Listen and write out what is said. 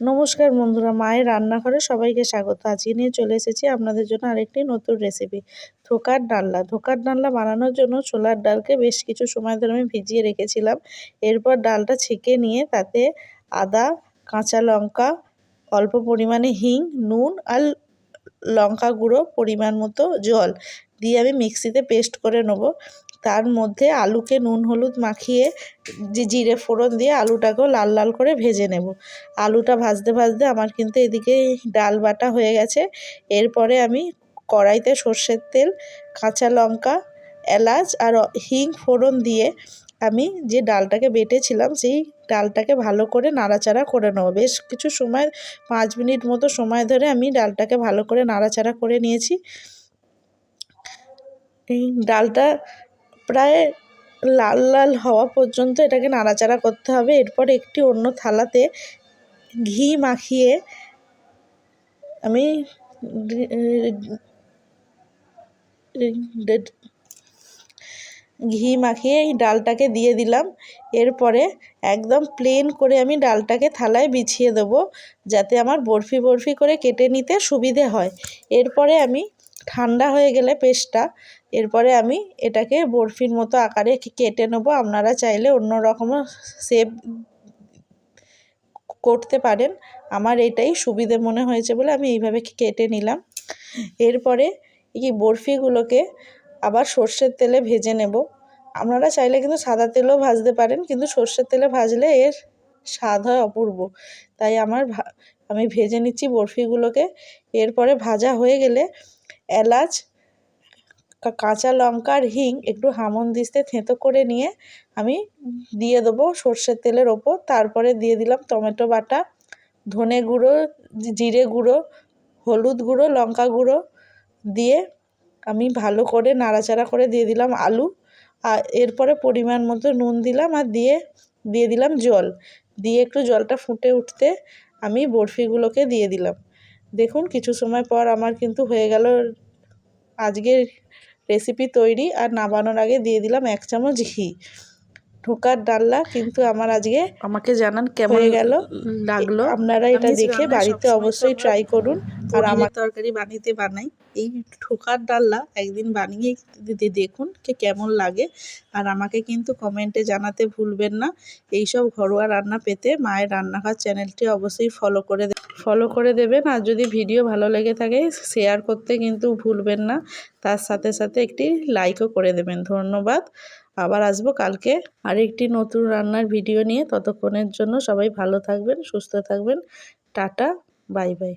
নমস্কার বন্ধুরা, মায়ের রান্নাঘরে সবাইকে স্বাগত। আজকে নিয়ে চলে এসেছি আপনাদের জন্য আরেকটি নতুন রেসিপি ধোকার ডালনা। ধোকার ডালনা বানানোর জন্য ছোলার ডালকে বেশ কিছু সময় ধরে আমি ভিজিয়ে রেখেছিলাম। এরপর ডালটা ছেঁকে নিয়ে তাতে আদা, কাঁচা লঙ্কা, অল্প পরিমাণে হিং, নুন আর লঙ্কা গুঁড়ো পরিমাণ মতো জল দিয়ে আমি মিক্সিতে পেস্ট করে নেব। তার মধ্যে আলুকে নুন হলুদ মাখিয়ে যে জিরে ফোড়ন দিয়ে আলুটাকেও লাল লাল করে ভেজে নেব। আলুটা ভাজতে ভাজতে আমার কিন্তু এদিকে ডাল বাটা হয়ে গেছে। এরপরে আমি কড়াইতে সর্ষের তেল, কাঁচা লঙ্কা, এলাচ আর হিং ফোড়ন দিয়ে আমি যে ডালটাকে বেটেছিলাম সেই ডালটাকে ভালো করে নাড়াচাড়া করে নেব। বেশ কিছু সময়, পাঁচ মিনিট মতো সময় ধরে আমি ডালটাকে ভালো করে নাড়াচাড়া করে নিয়েছি। এই ডালটা প্রায় লাল লাল হওয়া পর্যন্ত এটাকে নাড়াচাড়া করতে হবে। এরপর একটি অন্য থালাতে ঘি মাখিয়ে আমি ঘি মাখিয়ে এই ডালটাকে দিয়ে দিলাম। এরপরে একদম প্লেন করে আমি ডালটাকে থালায় বিছিয়ে দেবো যাতে আমার বরফি বরফি করে কেটে নিতে সুবিধে হয়। এরপরে আমি ঠান্ডা হয়ে গেলে পেস্টটা, এরপরে আমি এটাকে বরফির মতো আকারে কেটে নেব। আপনারা চাইলে অন্য রকমও শেপ করতে পারেন। আমার এটাই সুবিধে মনে হয়েছে বলে আমি এইভাবে কেটে নিলাম। এরপরে এই বরফিগুলোকে আবার সর্ষের তেলে ভেজে নেব। আপনারা চাইলে কিন্তু সাদা তেলেও ভাজতে পারেন, কিন্তু সর্ষের তেলে ভাজলে এর স্বাদ হয় অপূর্ব। তাই আমার আমি ভেজে নিচ্ছি বরফিগুলোকে। এরপরে ভাজা হয়ে গেলে এলাচ কাঁচা লঙ্কা আর হিং একটু হামন দিস্তে থেঁতো করে নিয়ে আমি দিয়ে দেবো সর্ষের তেলের ওপর। তারপরে দিয়ে দিলাম টমেটো বাটা, ধনে গুঁড়ো জিরে গুঁড়ো, হলুদ গুঁড়ো, লঙ্কা গুঁড়ো দিয়ে আমি ভালো করে নাড়াচাড়া করে দিয়ে দিলাম আলু। আর এরপরে পরিমাণ মতো নুন দিলাম আর দিয়ে দিয়ে দিলাম জল। দিয়ে একটু জলটা ফুটে উঠতে আমি বরফিগুলোকে দিয়ে দিলাম। দেখুন কিছু সময় পর আমার কিন্তু হয়ে গেল আজকের রেসিপি তৈরি। আর নামানোর আগে দিয়ে দিলাম এক চামচ ঘি। ঠোকার ডাল্লা কিন্তু আমার আজকে আমাকে জানান কেমন হয়ে গেল। লাগল। আপনারা এটা দেখে বাড়িতে অবশ্যই ট্রাই করুন। আর আমার তরকারি বানিয়ে বানাই। এই ঠোকার ডাল্লা একদিন বানিয়ে দেখুন কে কেমন লাগে। আর আমাকে কিন্তু কমেন্টে জানাতে ভুলবেন না। এই সব ঘরোয়া রান্না পেতে মায়ের রান্নাঘর চ্যানেলটি অবশ্যই ফলো করে ফলো করে দেবেন। আর যদি ভিডিও ভালো লেগে থাকে শেয়ার করতে কিন্তু ভুলবেন না। তার সাথে সাথে একটি লাইকও করে দেবেন। ধন্যবাদ। আবার আসব কালকে আরেকটি নতুন রান্নার ভিডিও নিয়ে। ততক্ষণের জন্য সবাই ভালো থাকবেন, সুস্থ থাকবেন। Tata bye bye